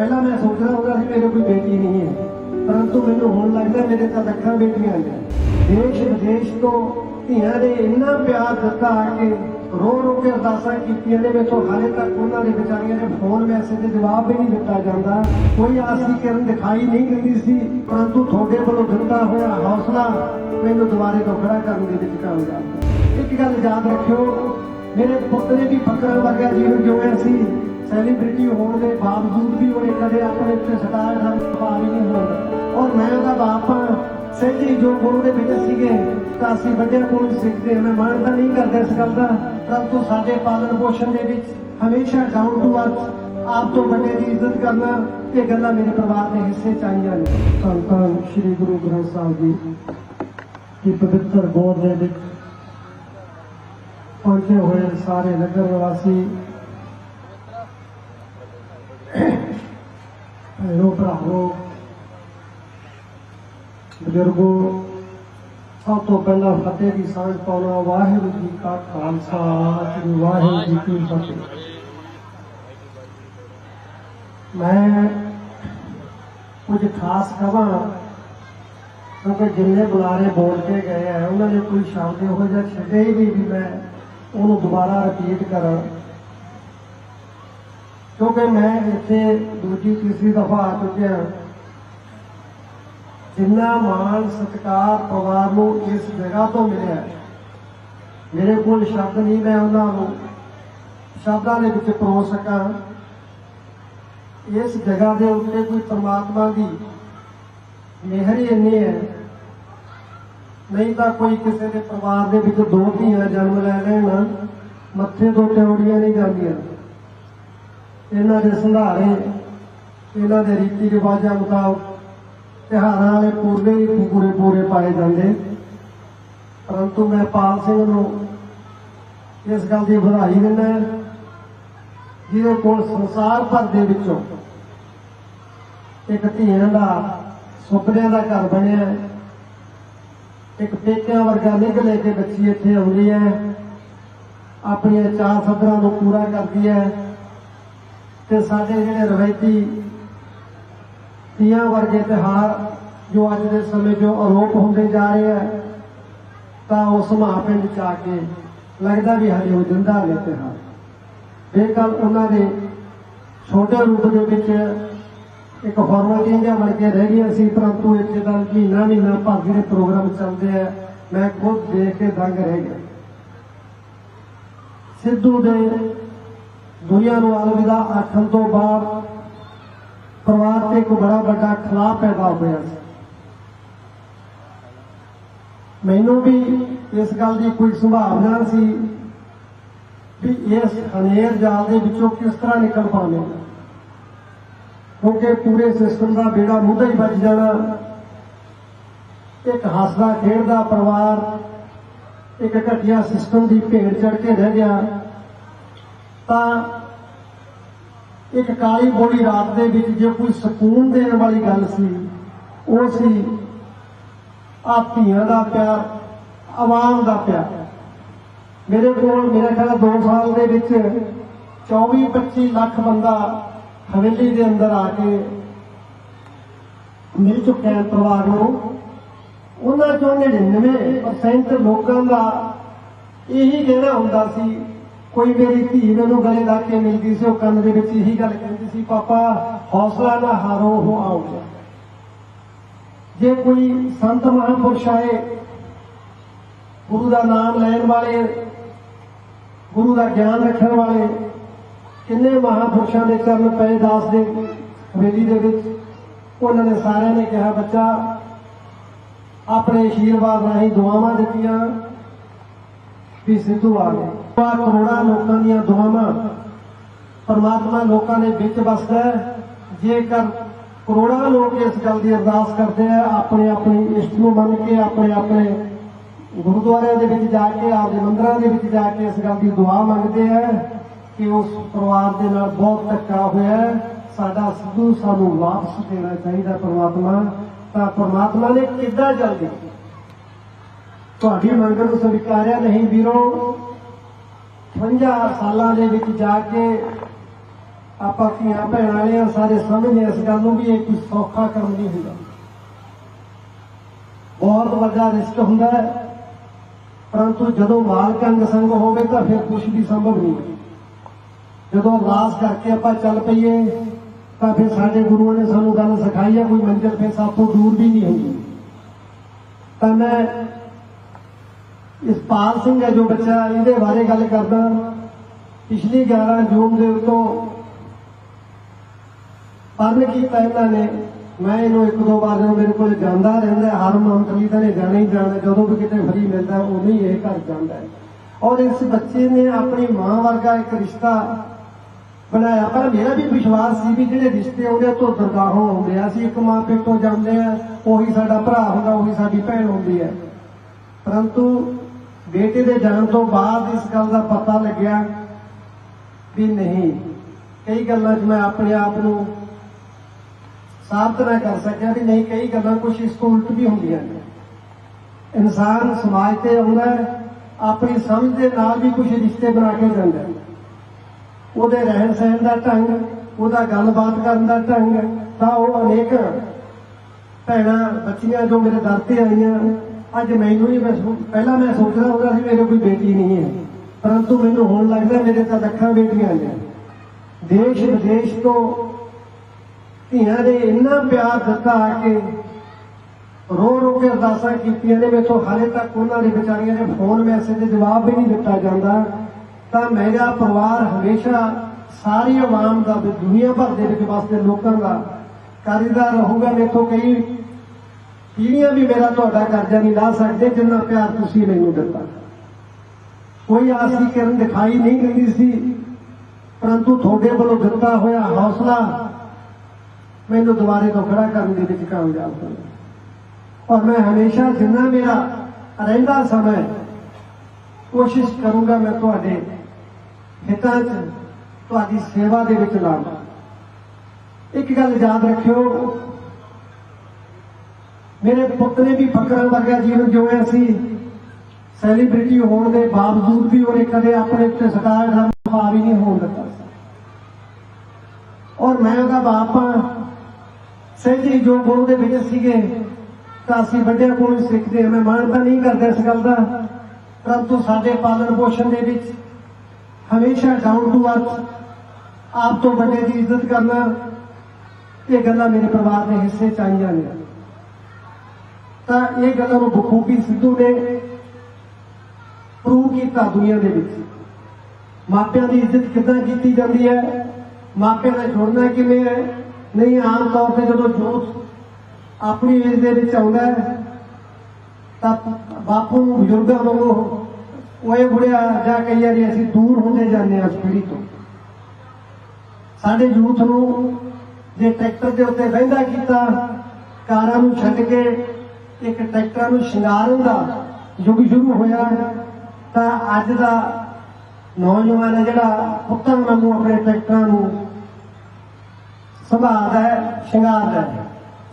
ਪਹਿਲਾਂ ਮੈਂ ਸੋਚਦਾ ਹੁੰਦਾ ਸੀ ਮੇਰੇ ਕੋਈ ਬੇਟੀ ਨਹੀਂ ਹੈ। ਪਰੰਤੂ ਮੈਨੂੰ ਹੁਣ ਲੱਗਦਾ ਮੇਰੇ ਤਾਂ ਲੱਖਾਂ ਬੇਟੀਆਂ ਆਈਆਂ। ਦੇਸ਼ ਵਿਦੇਸ਼ ਤੋਂ ਧੀਆਂ ਨੇ ਇੰਨਾ ਪਿਆਰ ਦਿੱਤਾ ਕਿ ਰੋ ਰੋ ਕੇ ਅਰਦਾਸਾਂ ਕੀਤੀਆਂ ਨੇ, ਮੇਥੋਂ ਹਾਲੇ ਤੱਕ ਉਹਨਾਂ ਦੇ ਵਿਚਾਰੀਆਂ ਦੇ ਫੋਨ ਮੈਸੇਜ ਦੇ ਜਵਾਬ ਵੀ ਨਹੀਂ ਦਿੱਤਾ ਜਾਂਦਾ। ਕੋਈ ਆਸ ਦੀ ਕਿਰਨ ਦਿਖਾਈ ਨਹੀਂ ਦਿੰਦੀ ਸੀ, ਪਰੰਤੂ ਤੁਹਾਡੇ ਵੱਲੋਂ ਦਿੱਤਾ ਹੋਇਆ ਹੌਸਲਾ ਮੈਨੂੰ ਦੁਬਾਰੇ ਤੋਂ ਖੜਾ ਕਰਨ ਦੇ ਵਿੱਚ ਕਾਮਯਾਬ। ਇੱਕ ਗੱਲ ਯਾਦ ਰੱਖਿਓ, ਮੇਰੇ ਪੁੱਤ ਨੇ ਵੀ ਫਕਰਾਂ ਵਰਗਾ ਜੀਵਨ ਜਿਉਇਆ ਸੀ? ਸੈਲੀਬ੍ਰਿਟੀ ਹੋਣ ਦੇ ਬਾਵਜੂਦ ਵੀ ਉਹਨੇ ਕਦੇ ਆਪਣੇ ਉੱਤੇ ਸਟਾਰ ਦਾ ਭਾਰ ਹੀ ਨਹੀਂ ਹੁੰਦਾ ਔਰ ਮੈਂ ਉਹਦਾ ਬਾਪ ਹਾਂ ਜੋ ਗੁਰੂ ਦੇ ਵਿੱਚ ਸੀਗੇ, ਤਾਂ ਅਸੀਂ ਵੱਡਿਆਂ ਕੋਲੋਂ ਸਿੱਖਦੇ ਮੈਂ ਮਾਣਦਾ ਨਹੀਂ ਕਰਦਾ ਇਸ ਗੱਲ ਦਾ। ਪਰੰਤੂ ਸਾਡੇ ਪਾਲਣ ਪੋਸ਼ਣ ਦੇ ਵਿੱਚ ਹਮੇਸ਼ਾ ਡਾਊਨ ਟੂ ਅਰਥ ਆਪ ਤੋਂ ਵੱਡੇ ਦੀ ਇੱਜ਼ਤ ਕਰਨਾ ਇਹ ਗੱਲਾਂ ਮੇਰੇ ਪਰਿਵਾਰ ਦੇ ਹਿੱਸੇ ਚ ਆਈਆਂ ਨੇ। ਧੰਨ ਸ੍ਰੀ ਗੁਰੂ ਗ੍ਰੰਥ ਸਾਹਿਬ ਜੀ, ਕੀ ਪਵਿੱਤਰ ਗੋਦ ਦੇ ਵਿੱਚ ਪਹੁੰਚੇ ਹੋਏ ਸਾਰੇ ਨਗਰ ਨਿਵਾਸੀ ਭੈਣੋ ਭਰਾਵੋ ਬਜ਼ੁਰਗੋ ਸਭ ਤੋਂ ਪਹਿਲਾਂ ਫਤਿਹ ਦੀ ਸਾਂਝ ਪਾਉਣਾ ਵਾਹਿਗੁਰੂ ਜੀ ਕਾ ਖਾਲਸਾ ਸ੍ਰੀ ਵਾਹਿਗੁਰੂ ਜੀ ਕੀ ਫਤਿਹ ਮੈਂ ਕੁਝ ਖਾਸ ਕਹਾਂ ਕਿਉਂਕਿ ਜਿੰਨੇ ਬੁਲਾਰੇ ਬੋਲ ਕੇ ਗਏ ਆ ਉਹਨਾਂ ਨੇ ਕੋਈ ਸ਼ਬਦ ਇਹੋ ਜਿਹਾ ਛੱਡੇ ਹੀ ਨਹੀਂ ਵੀ ਮੈਂ ਉਹਨੂੰ ਦੁਬਾਰਾ ਰਿਪੀਟ ਕਰਾਂ ਕਿਉਂਕਿ ਮੈਂ ਇੱਥੇ ਦੂਜੀ, ਤੀਸਰੀ ਦਫਾ ਆ ਚੁੱਕਿਆ ਜਿੰਨਾ ਮਾਣ, ਸਤਿਕਾਰ ਪਰਿਵਾਰ ਨੂੰ ਇਸ ਜਗ੍ਹਾ ਤੋਂ ਮਿਲਿਆ ਮੇਰੇ ਕੋਲ ਸ਼ਬਦ ਨਹੀਂ, ਮੈਂ ਉਹਨਾਂ ਨੂੰ ਸ਼ਬਦਾਂ ਦੇ ਵਿੱਚ ਪਰੋ ਸਕਾਂ। ਇਸ ਜਗ੍ਹਾ ਦੇ ਉੱਤੇ ਕੋਈ ਪਰਮਾਤਮਾ ਦੀ ਮਿਹਰ ਹੀ ਇੰਨੀ ਹੈ। ਨਹੀਂ ਤਾਂ ਕੋਈ ਕਿਸੇ ਦੇ ਪਰਿਵਾਰ ਦੇ ਵਿੱਚ ਦੋ ਧੀਆਂ ਜਨਮ ਲੈ ਲੈਣ, ਮੱਥੇ ਤੋਂ ਤਿਉੜੀਆਂ ਨਹੀਂ ਜਾਂਦੀਆਂ। ਇਹਨਾਂ ਦੇ ਸੰਧਾਰੇ ਇਹਨਾਂ ਦੇ ਰੀਤੀ ਰਿਵਾਜਾਂ ਮੁਤਾਬਕ ਤਿਉਹਾਰਾਂ ਵਾਲੇ ਪੂਰੇ ਹੀ ਪੂਰੇ ਪੂਰੇ ਪਾਏ ਜਾਂਦੇ। ਪਰੰਤੂ ਮੈਂ ਪਾਲ ਸਿੰਘ ਨੂੰ ਇਸ ਗੱਲ ਦੀ ਵਧਾਈ ਦਿੰਦਾ ਜਿਹਦੇ ਕੋਲ ਸੰਸਾਰ ਭਰ ਦੇ ਵਿੱਚੋਂ ਇੱਕ ਧੀਆਂ ਦਾ ਸੁਪਨਿਆਂ ਦਾ ਘਰ ਬਣਿਆ ਇੱਕ ਪੇਕਿਆਂ ਵਰਗਾ ਨਿੱਘ ਲੈ ਕੇ ਬੱਚੀ ਇੱਥੇ ਆਉਂਦੀ ਹੈ। ਆਪਣੀਆਂ ਚਾਰ ਸੱਦਰਾਂ ਨੂੰ ਪੂਰਾ ਕਰਦੀ ਹੈ। ਤੇ ਸਾਡੇ ਜਿਹੜੇ ਰਵਾਇਤੀ ਤੀਆਂ ਵਰਗੇ ਤਿਉਹਾਰ ਜੋ ਅੱਜ ਦੇ ਸਮੇਂ 'ਚੋਂ ਆਰੋਪ ਹੁੰਦੇ ਜਾ ਰਹੇ ਆ, ਤਾਂ ਉਸ ਮਹਾਪਿੰਡ ਚ ਆ ਕੇ ਲੱਗਦਾ ਵੀ ਹਜੇ ਉਹ ਜਿੰਦਾ ਨੇ ਤਿਉਹਾਰ। ਇਹ ਗੱਲ ਉਹਨਾਂ ਦੇ ਛੋਟੇ ਰੂਪ ਦੇ ਵਿੱਚ ਇੱਕ ਫਾਰਮੈਲਿਟੀ ਜਿਹਾ ਬਣ ਕੇ ਰਹਿ ਗਈਆਂ ਸੀ, ਪਰੰਤੂ ਇੱਥੇ ਤਾਂ ਮਹੀਨਾ ਮਹੀਨਾ ਭਰ ਜਿਹੜੇ ਪ੍ਰੋਗਰਾਮ ਚੱਲਦੇ ਆ, ਮੈਂ ਖੁਦ ਦੇਖ ਕੇ ਦੰਗ ਰਹਿ ਗਿਆ। ਸਿੱਧੂ ਦੇ ਦੁਨੀਆ ਨੂੰ ਅਲਵਿਦਾ ਆਖਣ ਤੋਂ ਬਾਅਦ ਪਰਿਵਾਰ ਤੇ ਇੱਕ ਬੜਾ ਵੱਡਾ ਖਲਾਅ ਪੈਦਾ ਹੋਇਆ ਸੀ। ਮੈਨੂੰ ਵੀ ਇਸ ਗੱਲ ਦੀ ਕੋਈ ਸੰਭਾਵਨਾ ਸੀ ਵੀ ਇਸ ਹਨੇਰ ਜਾਲ ਦੇ ਵਿੱਚੋਂ ਕਿਸ ਤਰ੍ਹਾਂ ਨਿਕਲ ਪਾਵਾਂਗੇ ਕਿਉਂਕਿ ਪੂਰੇ ਸਿਸਟਮ ਦਾ ਬੇੜਾ ਮੁੱਦਾ ਹੀ ਵੱਜ ਜਾਣਾ। ਇੱਕ ਹੱਸਦਾ ਖੇਡਦਾ ਪਰਿਵਾਰ, ਇੱਕ ਘਟੀਆ ਸਿਸਟਮ ਦੀ ਭੇਡ ਚੜ ਕੇ ਰਹਿ ਗਿਆ। ਤਾਂ ਇੱਕ ਕਾਲੀ ਬੋਲੀ ਰਾਤ ਦੇ ਵਿੱਚ ਜੇ ਕੋਈ ਸਕੂਨ ਦੇਣ ਵਾਲੀ ਗੱਲ ਸੀ, ਉਹ ਸੀ ਆਹ ਧੀਆਂ ਦਾ ਪਿਆਰ, ਆਵਾਮ ਦਾ ਪਿਆਰ। ਮੇਰੇ ਕੋਲ, ਮੇਰਾ ਖਿਆਲ 2 ਸਾਲ ਦੇ ਵਿੱਚ 24 25 ਲੱਖ ਬੰਦਾ ਹਵੇਲੀ ਦੇ ਅੰਦਰ ਆ ਕੇ ਮਿਲ ਚੁੱਕਿਆ ਹੈ ਪਰਿਵਾਰ ਨੂੰ। ਉਹਨਾਂ ਚੋਂ 99% ਲੋਕਾਂ ਦਾ ਇਹੀ ਕਹਿਣਾ ਹੁੰਦਾ ਸੀ ਕੋਈ ਮੇਰੀ ਧੀ ਮੈਨੂੰ ਗਲੇ ਲਾ ਕੇ ਮਿਲਦੀ ਸੀ, ਉਹ ਕੰਨ ਦੇ ਵਿੱਚ ਇਹੀ ਗੱਲ ਕਹਿੰਦੀ ਸੀ, ਪਾਪਾ, ਹੌਸਲਾ ਨਾ ਹਾਰੋ, ਉਹ ਆਊਗਾ ਜੇ। ਕੋਈ ਸੰਤ ਮਹਾਂਪੁਰਸ਼ ਆਏ, ਗੁਰੂ ਦਾ ਨਾਮ ਲੈਣ ਵਾਲੇ, ਗੁਰੂ ਦਾ ਗਿਆਨ ਰੱਖਣ ਵਾਲੇ, ਕਿੰਨੇ ਮਹਾਂਪੁਰਸ਼ਾਂ ਦੇ ਚਰਨ ਪਏ ਦਾਸ ਦੇ ਹਵੇਲੀ ਦੇ ਵਿੱਚ, ਉਹਨਾਂ ਨੇ ਸਾਰਿਆਂ ਨੇ ਕਿਹਾ, ਬੱਚਾ, ਆਪਣੇ ਆਸ਼ੀਰਵਾਦ ਰਾਹੀਂ ਦੁਆਵਾਂ ਦਿੱਤੀਆਂ ਵੀ ਸਿੱਧੂ ਆ ਗਏ। ਪਰ ਕਰੋੜਾਂ ਲੋਕਾਂ ਦੀਆਂ ਦੁਆਵਾਂ ਪਰਮਾਤਮਾ ਲੋਕਾਂ ਦੇ ਵਿੱਚ ਵਸਦਾ ਹੈ। ਜੇਕਰ ਕਰੋੜਾਂ ਲੋਕ ਇਸ ਗੱਲ ਦੀ ਅਰਦਾਸ ਕਰਦੇ ਆ, ਆਪਣੇ ਆਪਣੇ ਇਸ਼ਟ ਨੂੰ ਮੰਨ ਕੇ, ਆਪਣੇ ਆਪਣੇ ਗੁਰਦੁਆਰਿਆਂ ਦੇ ਵਿੱਚ ਜਾ ਕੇ, ਆਪਦੇ ਮੰਦਰਾਂ ਦੇ ਵਿੱਚ ਜਾ ਕੇ ਇਸ ਗੱਲ ਦੀ ਦੁਆ ਮੰਗਦੇ ਆ ਕਿ ਉਸ ਪਰਿਵਾਰ ਦੇ ਨਾਲ ਬਹੁਤ ਧੱਕਾ ਹੋਇਆ ਸਾਡਾ ਸਿੱਧੂ ਸਾਨੂੰ ਵਾਪਸ ਦੇਣਾ ਚਾਹੀਦਾ ਪਰਮਾਤਮਾ। ਤਾਂ ਪਰਮਾਤਮਾ ਨੇ ਕਿੱਦਾਂ ਜਲਦੀ ਤੁਹਾਡੀ ਮੰਗ ਨੂੰ ਸਵੀਕਾਰਿਆ ਨਹੀਂ ਵੀਰੋ। 50 ਸਾਲਾਂ ਦੇ ਵਿੱਚ ਜਾ ਕੇ ਆਪਾਂ ਧੀਆਂ ਭੈਣਾਂ ਵਾਲੇ ਆ ਸਾਰੇ ਸਮਝਦੇ ਹਾਂ ਇਸ ਗੱਲ ਨੂੰ ਵੀ ਇਹ ਕੋਈ ਸੌਖਾ ਕੰਮ ਨਹੀਂ ਹੁੰਦਾ। ਬਹੁਤ ਵੱਡਾ ਰਿਸਕ ਹੁੰਦਾ ਹੈ। ਪਰੰਤੂ ਜਦੋਂ ਮਾਲਕ ਅੰਗ ਸੰਗ ਹੋਵੇ ਤਾਂ ਫਿਰ ਕੁਝ ਵੀ ਸੰਭਵ ਨਹੀਂ। ਜਦੋਂ ਅਰਦਾਸ ਕਰਕੇ ਆਪਾਂ ਚੱਲ ਪਈਏ, ਤਾਂ ਫਿਰ ਸਾਡੇ ਗੁਰੂਆਂ ਨੇ ਸਾਨੂੰ ਗੱਲ ਸਿਖਾਈ ਹੈ ਕੋਈ ਮੰਜ਼ਿਲ ਫਿਰ ਸਾਥੋਂ ਦੂਰ ਵੀ ਨਹੀਂ ਹੁੰਦੀ। ਤਾਂ ਮੈਂ ਇਸ ਪਾਲ ਸਿੰਘ ਹੈ ਜੋ ਬੱਚਾ ਇਹਦੇ ਬਾਰੇ ਗੱਲ ਕਰਦਾ। ਪਿਛਲੀ 11 ਜੂਨ ਦੇ ਉੱਤੋਂ ਪੜ੍ਹਨ ਕੀਤਾ ਇਹਨਾਂ ਨੇ। ਮੈਂ ਇਹਨੂੰ ਇੱਕ ਦੋ ਵਾਰ ਜਦੋਂ ਮੇਰੇ ਕੋਲ ਜਾਂਦਾ ਰਹਿੰਦਾ, ਹਰ ਮੰਤਰੀ ਤਾਂ ਨੇ ਜਾਣਾ ਹੀ ਜਾਣਾ, ਜਦੋਂ ਵੀ ਕਿਤੇ ਫਰੀ ਮਿਲਦਾ, ਉਦੋਂ ਹੀ ਇਹ ਘਰ ਜਾਂਦਾ ਹੈ। ਔਰ ਇਸ ਬੱਚੇ ਨੇ ਆਪਣੀ ਮਾਂ ਵਰਗਾ ਇੱਕ ਰਿਸ਼ਤਾ ਬਣਾਇਆ। ਪਰ ਮੇਰਾ ਵੀ ਵਿਸ਼ਵਾਸ ਸੀ ਵੀ ਜਿਹੜੇ ਰਿਸ਼ਤੇ ਉਹਦੇ ਤੋਂ ਦਰਗਾਹੋਂ ਆਉਂਦੇ ਆ, ਅਸੀਂ ਇੱਕ ਮਾਂ ਪਿਓ ਤੋਂ ਜਾਂਦੇ ਆ, ਉਹੀ ਸਾਡਾ ਭਰਾ ਹੁੰਦਾ, ਉਹੀ ਸਾਡੀ ਭੈਣ ਹੁੰਦੀ ਹੈ। ਪਰੰਤੂ ਬੇਟੇ ਦੇ ਜਾਣ ਤੋਂ ਬਾਅਦ ਇਸ ਗੱਲ ਦਾ ਪਤਾ ਲੱਗਿਆ ਵੀ ਨਹੀਂ। ਕਈ ਗੱਲਾਂ 'ਚ ਮੈਂ ਆਪਣੇ ਆਪ ਨੂੰ ਸਾਬਤ ਨਾ ਕਰ ਸਕਿਆ ਵੀ ਨਹੀਂ, ਕਈ ਗੱਲਾਂ ਕੁਝ ਇਸ ਤੋਂ ਉਲਟ ਵੀ ਹੁੰਦੀਆਂ ਨੇ। ਇਨਸਾਨ ਸਮਾਜ ਤੇ ਆਉਂਦਾ ਆਪਣੀ ਸਮਝ ਦੇ ਨਾਲ ਵੀ ਕੁਝ ਰਿਸ਼ਤੇ ਬਣਾ ਕੇ ਜਾਂਦਾ ਉਹਦੇ ਰਹਿਣ ਸਹਿਣ ਦਾ ਢੰਗ, ਉਹਦਾ ਗੱਲਬਾਤ ਕਰਨ ਦਾ ਢੰਗ, ਤਾਂ ਉਹ ਅਨੇਕ ਭੈਣਾਂ, ਬੱਚੀਆਂ ਜੋ ਮੇਰੇ ਦਰ ਤੇ ਆਈਆਂ ਅੱਜ ਮੈਨੂੰ ਹੀ ਮੈਂ ਪਹਿਲਾਂ ਮੈਂ ਸੋਚਦਾ ਹੁੰਦਾ ਸੀ ਮੇਰੇ ਕੋਈ ਬੇਟੀ ਨਹੀਂ ਹੈ। ਪਰੰਤੂ ਮੈਨੂੰ ਹੁਣ ਲੱਗਦਾ ਮੇਰੇ ਤਾਂ ਲੱਖਾਂ ਬੇਟੀਆਂ ਆਈਆਂ ਦੇਸ਼ ਵਿਦੇਸ਼ ਤੋਂ ਧੀਆਂ ਨੇ ਇੰਨਾ ਪਿਆਰ ਦਿੱਤਾ ਕਿ ਰੋ ਰੋ ਕੇ ਅਰਦਾਸਾਂ ਕੀਤੀਆਂ ਨੇ, ਮੇਥੋਂ ਹਾਲੇ ਤੱਕ ਉਹਨਾਂ ਦੇ ਵਿਚਾਰੀਆਂ ਦੇ ਫੋਨ ਮੈਸੇਜ ਦੇ ਜਵਾਬ ਵੀ ਨਹੀਂ ਦਿੱਤਾ ਜਾਂਦਾ। ਤਾਂ ਮੇਰਾ ਪਰਿਵਾਰ ਹਮੇਸ਼ਾ ਸਾਰੀ ਆਵਾਮ ਦਾ ਵੀ ਦੁਨੀਆ ਭਰ ਦੇ ਵਿੱਚ ਵਸਦੇ ਲੋਕਾਂ ਦਾ ਕਰਜ਼ਦਾਰ ਰਹੂਗਾ। ਮੇਥੋਂ ਕਈ ਪੀੜ੍ਹੀਆਂ ਵੀ ਮੇਰਾ ਤੁਹਾਡਾ ਕਰਜ਼ਾ ਨਹੀਂ ਲਾ ਸਕਦੇ, ਜਿੰਨਾ ਪਿਆਰ ਤੁਸੀਂ ਮੈਨੂੰ ਦਿੱਤਾ। ਕੋਈ ਆਸੀ ਕਿਰਨ ਦਿਖਾਈ ਨਹੀਂ ਦਿੰਦੀ ਸੀ, ਪਰੰਤੂ ਤੁਹਾਡੇ ਵੱਲੋਂ ਦਿੱਤਾ ਹੋਇਆ ਹੌਸਲਾ ਮੈਨੂੰ ਦੁਬਾਰੇ ਤੋਂ ਖੜਾ ਕਰਨ ਦੇ ਵਿੱਚ ਕਾਮਯਾਬ ਹੋਇਆ। ਔਰ ਮੈਂ ਹਮੇਸ਼ਾ ਜਿੰਨਾ ਮੇਰਾ ਰਹਿੰਦਾ ਸਮਾਂ ਕੋਸ਼ਿਸ਼ ਕਰੂੰਗਾ ਮੈਂ ਤੁਹਾਡੇ ਹਿੱਤਾਂ 'ਚ ਤੁਹਾਡੀ ਸੇਵਾ ਦੇ ਵਿੱਚ ਲਾਵਾਂ। ਇੱਕ ਗੱਲ ਯਾਦ ਰੱਖਿਓ ਮੇਰੇ ਪੁੱਤ ਨੇ ਵੀ ਫਕਰਾਂ ਵਰਗਾ ਜੀਵਨ ਜਿਉਇਆ ਸੀ। ਸੈਲੀਬ੍ਰਿਟੀ ਹੋਣ ਦੇ ਬਾਵਜੂਦ ਵੀ ਉਹਨੇ ਕਦੇ ਆਪਣੇ ਉੱਤੇ ਸਟਾਰ ਦਾ ਪਾ ਹੀ ਨਹੀਂ ਹੋਣ ਦਿੱਤਾ। ਔਰ ਮੈਂ ਉਹਦਾ ਬਾਪ ਹਾਂ। ਸਹਿਜੀ ਜੋ ਗੁਰੂ ਦੇ ਵਿੱਚ ਸੀਗੇ, ਤਾਂ ਅਸੀਂ ਵੱਡਿਆਂ ਕੋਲੋਂ ਸਿੱਖਦੇ ਹਾਂ। ਮੈਂ ਮਾਣਤਾ ਨਹੀਂ ਕਰਦਾ ਇਸ ਗੱਲ ਦਾ। ਪਰੰਤੂ ਸਾਡੇ ਪਾਲਣ ਪੋਸ਼ਣ ਦੇ ਵਿੱਚ ਹਮੇਸ਼ਾ ਡਾਊਨ ਟੂ ਅਰਥ ਆਪ ਤੋਂ ਵੱਡੇ ਦੀ ਇੱਜ਼ਤ ਕਰਨਾ, ਇਹ ਗੱਲਾਂ ਮੇਰੇ ਪਰਿਵਾਰ ਦੇ ਹਿੱਸੇ ਚ ਆਈਆਂ ਨੇ। ਤਾਂ ਇਹ ਗੱਲਾਂ ਨੂੰ ਬਖੂਬੀ ਸਿੱਧੂ ਨੇ ਪ੍ਰੂਵ ਕੀਤਾ ਦੁਨੀਆ ਦੇ ਵਿੱਚ। ਮਾਪਿਆਂ ਦੀ ਇੱਜ਼ਤ ਕਿੱਦਾਂ ਕੀਤੀ ਜਾਂਦੀ ਹੈ? ਮਾਪਿਆਂ ਦਾ ਜੁੜਨਾ ਕਿਵੇਂ ਹੈ? ਨਹੀਂ, ਆਮ ਤੌਰ ਤੇ ਜਦੋਂ ਜੋਤ ਆਪਣੀ ਏਜ ਦੇ ਵਿੱਚ ਆਉਂਦਾ ਤਾਂ ਬਾਪੂ ਨੂੰ, ਬਜ਼ੁਰਗਾਂ ਵਾਂਗੂ ਓਏ ਬੁੜਿਆ, ਜਾਂ ਕਈ ਵਾਰੀ ਅਸੀਂ ਦੂਰ ਹੁੰਦੇ ਜਾਂਦੇ ਹਾਂ ਇਸ ਪੀੜ੍ਹੀ ਤੋਂ। ਸਾਡੇ ਯੂਥ ਨੂੰ ਜੇ ਟਰੈਕਟਰ ਦੇ ਉੱਤੇ ਵਹਿੰਦਾ ਕੀਤਾ, ਕਾਰਾਂ ਨੂੰ ਛੱਡ ਕੇ ਇੱਕ ਟਰੈਕਟਰਾਂ ਨੂੰ ਸ਼ਿੰਗਾਰਨ ਦਾ ਯੁੱਗ ਸ਼ੁਰੂ ਹੋਇਆ ਤਾਂ ਅੱਜ ਦਾ ਨੌਜਵਾਨ ਹੈ ਜਿਹੜਾ ਪੁੱਤਾਂ ਵਾਂਗੂ ਆਪਣੇ ਟਰੈਕਟਰਾਂ ਨੂੰ ਸੰਭਾਲਦਾ ਹੈ, ਸ਼ਿੰਗਾਰਦਾ ਹੈ।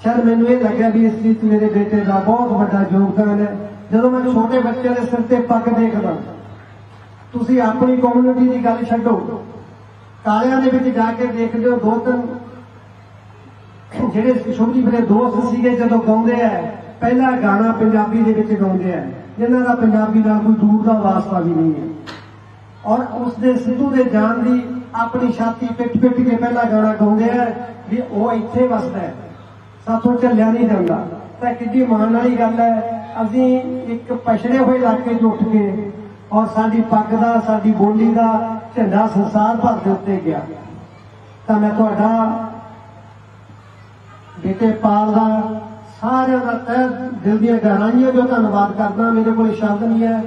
ਸ਼ਾਇਦ ਮੈਨੂੰ ਇਹ ਲੱਗਿਆ ਵੀ ਇਸ ਚੀਜ਼ ਚ ਮੇਰੇ ਬੇਟੇ ਦਾ ਬਹੁਤ ਵੱਡਾ ਯੋਗਦਾਨ ਹੈ। ਜਦੋਂ ਮੈਂ ਛੋਟੇ ਬੱਚਿਆਂ ਦੇ ਸਿਰ ਤੇ ਪੱਗ ਦੇਖਦਾ, ਤੁਸੀਂ ਆਪਣੀ ਕਮਿਊਨਿਟੀ ਦੀ ਗੱਲ ਛੱਡੋ। ਕਾਲਿਆਂ ਦੇ ਵਿੱਚ ਜਾ ਕੇ ਦੇਖਦੇ ਹੋ, ਦੋ ਤਿੰਨ ਜਿਹੜੇ ਛੋਟੀ ਮੇਰੇ ਦੋਸਤ ਸੀਗੇ ਜਦੋਂ ਗਾਉਂਦੇ ਆ ਪਹਿਲਾ ਗਾਣਾ ਪੰਜਾਬੀ ਦੇ ਵਿੱਚ ਗਾਉਂਦੇ ਆ। ਜਿਨ੍ਹਾਂ ਦਾ ਪੰਜਾਬੀ ਨਾਲ ਕੋਈ ਦੂਰ ਦਾ ਵਾਸਤਾ ਵੀ ਨਹੀਂ ਹੈ। ਔਰ ਉਸ ਦੇ ਸਿੱਧੂ ਦੇ ਜਾਣ ਦੀ ਆਪਣੀ ਛਾਤੀ ਪਿੱਟ ਪਿੱਟ ਕੇ ਪਹਿਲਾ ਗਾਣਾ ਗਾਉਂਦੇ ਆ ਵੀ ਉਹ ਇੱਥੇ ਵਸਦਾ ਹੈ। ਸਾਥੋਂ ਚੱਲਿਆ ਨਹੀਂ ਜਾਂਦਾ। ਤਾਂ ਕਿੱਡੀ ਮਾਣ ਵਾਲੀ ਗੱਲ ਹੈ, ਅਸੀਂ ਇੱਕ ਪਛੜੇ ਹੋਏ ਇਲਾਕੇ 'ਚ ਉੱਠ ਕੇ ਔਰ ਸਾਡੀ ਪੱਗ ਦਾ, ਸਾਡੀ ਬੋਲੀ ਦਾ ਝੰਡਾ ਸੰਸਾਰ ਭਰ ਦੇ ਉੱਤੇ ਗਿਆ। ਤਾਂ ਮੈਂ ਤੁਹਾਡਾ ਬੇਟੇ ਪਾਲ ਦਾ ਸਾਰਿਆਂ ਦਾ ਤਹਿ ਦਿਲ ਦੀਆਂ ਗਹਿਰਾਈਆਂ ਜੋ ਧੰਨਵਾਦ ਕਰਦਾ ਮੇਰੇ ਕੋਲ ਸ਼ਬਦ ਨਹੀਂ ਹੈ।